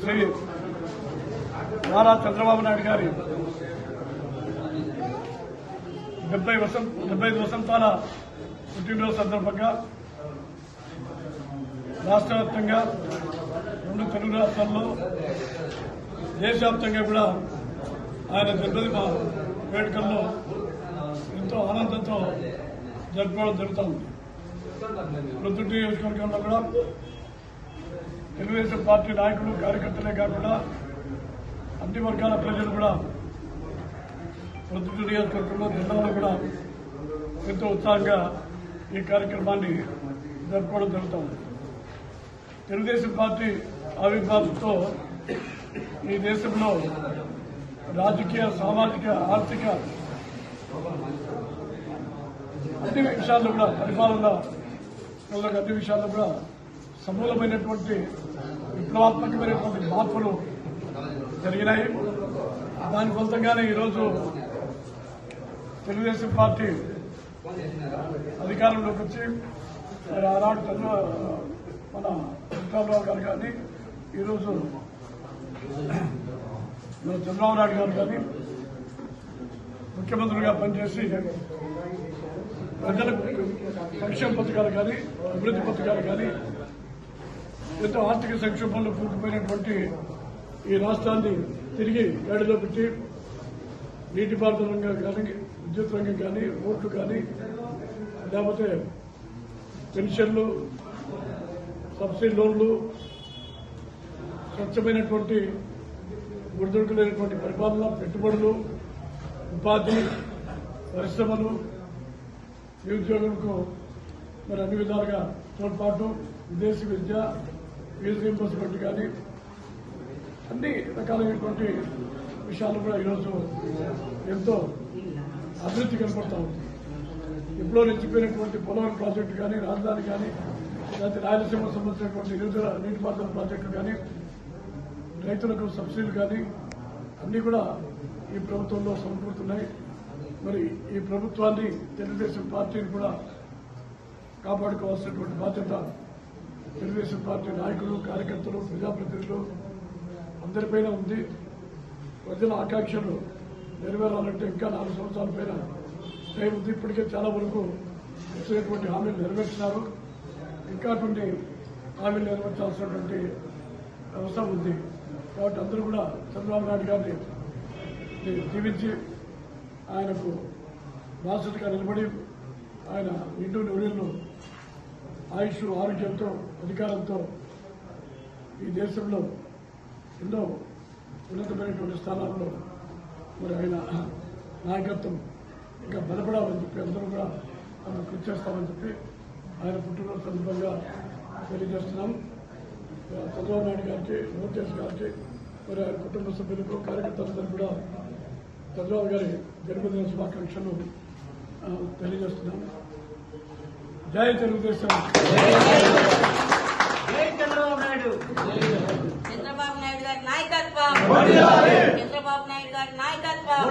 శ్రీ నారా చంద్రబాబు నాయుడు గారి డెబ్బై వసం డెబ్బై ఐదు వసంతాల పుట్టినరోజు సందర్భంగా రాష్ట్ర వ్యాప్తంగా రెండు తెలుగు రాష్ట్రాల్లో దేశవ్యాప్తంగా కూడా ఆయన జన్మదిన వేడుకల్లో ఎంతో ఆనందంతో జరుపుకోవడం జరుగుతూ ఉంది. ప్రొద్దుటి నియోజకవర్గంలో కూడా తెలుగుదేశం పార్టీ నాయకులు కార్యకర్తలే కాకుండా అన్ని వర్గాల ప్రజలు కూడా ప్రొద్దుటి నియోజకవర్గంలో జిల్లాలో కూడా ఎంతో ఉత్సాహంగా ఈ కార్యక్రమాన్ని జరుపుకోవడం జరుగుతుంది తెలుగుదేశం పార్టీ ఆవిర్భావంతో ఈ దేశంలో రాజకీయ సామాజిక ఆర్థిక అన్ని విషయాల్లో కూడా పరిపాలన అన్ని విషయాల్లో కూడా సమూలమైనటువంటి విప్లవాత్మకమైనటువంటి మార్పులు జరిగినాయి. దాని ఫలితంగానే ఈరోజు తెలుగుదేశం పార్టీ అధికారంలోకి వచ్చి మరి ఆనాడు మన చంద్రబాబు గారు కానీ ఈరోజు మన చంద్రబాబు నాయుడు గారు కానీ ముఖ్యమంత్రిగా పనిచేసి ప్రజలకు సంక్షేమ పథకాలు కానీ అభివృద్ధి పథకాలు కానీ ఎంతో ఆర్థిక సంక్షోభంలో కూరుకుపోయినటువంటి ఈ రాష్ట్రాన్ని తిరిగి గడిలో పెట్టి నీటిపారుదల రంగం కానీ విద్యుత్ రంగం కానీ రోడ్లు కానీ లేకపోతే పెన్షన్లు సబ్సిడీ లోన్లు స్వచ్ఛమైనటువంటి ఒడిదొడుకులైనటువంటి పరిపాలన పెట్టుబడులు ఉపాధి పరిశ్రమలు నిరుద్యోగులకు మరి అన్ని విధాలుగా తోడ్పాటు విదేశీ విద్య ఫీజు రీంబర్స్మెంట్ కానీ అన్ని రకాలైనటువంటి విషయాలు కూడా ఈరోజు ఎంతో అభివృద్ధి కనపడతా ఉంది. ఎప్పుడో నిలిచిపోయినటువంటి పోలవరం ప్రాజెక్టు కానీ రాజధాని కానీ లేకపోతే రాయలసీమకు సంబంధించినటువంటి నిరుద్ర నీటిపారుదల ప్రాజెక్టులు కానీ రైతులకు సబ్సిడీలు కానీ అన్ని కూడా ఈ ప్రభుత్వంలో సమకూరుతున్నాయి. మరి ఈ ప్రభుత్వాన్ని తెలుగుదేశం పార్టీని కూడా కాపాడుకోవాల్సినటువంటి బాధ్యత తెలుగుదేశం పార్టీ నాయకులు కార్యకర్తలు ప్రజాప్రతినిధులు అందరిపైన ఉంది. ప్రజల ఆకాంక్షలు నెరవేరాలంటే ఇంకా నాలుగు సంవత్సరాల పైన టైం ఉంది. ఇప్పటికే చాలా వరకు ఇచ్చినటువంటి హామీలు నెరవేర్చినారు. ఇంకా కొన్ని హామీలు నెరవేర్చాల్సినటువంటి అవసరం ఉంది. కాబట్టి అందరూ కూడా చంద్రబాబు నాయుడు గారిని దీవించి ఆయనకు బాధ్యతగా నిలబడి ఆయన నిండు నూనెలను ఆయుష్ ఆరోగ్యంతో అధికారంతో ఈ దేశంలో ఎన్నో ఉన్నతమైనటువంటి స్థానాల్లో మరి ఆయన నాయకత్వం ఇంకా బలపడాలని చెప్పి అందరూ కూడా మనం కృషి చేస్తామని చెప్పి ఆయన పుట్టినరోజు సందర్భంగా తెలియజేస్తున్నాం. చంద్రబాబు నాయుడు గారికి లోకేష్ గారికి మరి ఆయన కుటుంబ సభ్యులకు కార్యకర్తలందరూ కూడా చంద్రబాబు గారి జన్మదిన శుభాకాంక్షలు ఆ, తెలియజేస్తున్నాం జై తెలుగుదేశం. జై చంద్రబాబు నాయుడు. చంద్రబాబు నాయుడు గారి నాయకత్వం. చంద్రబాబు నాయుడు గారి నాయకత్వం.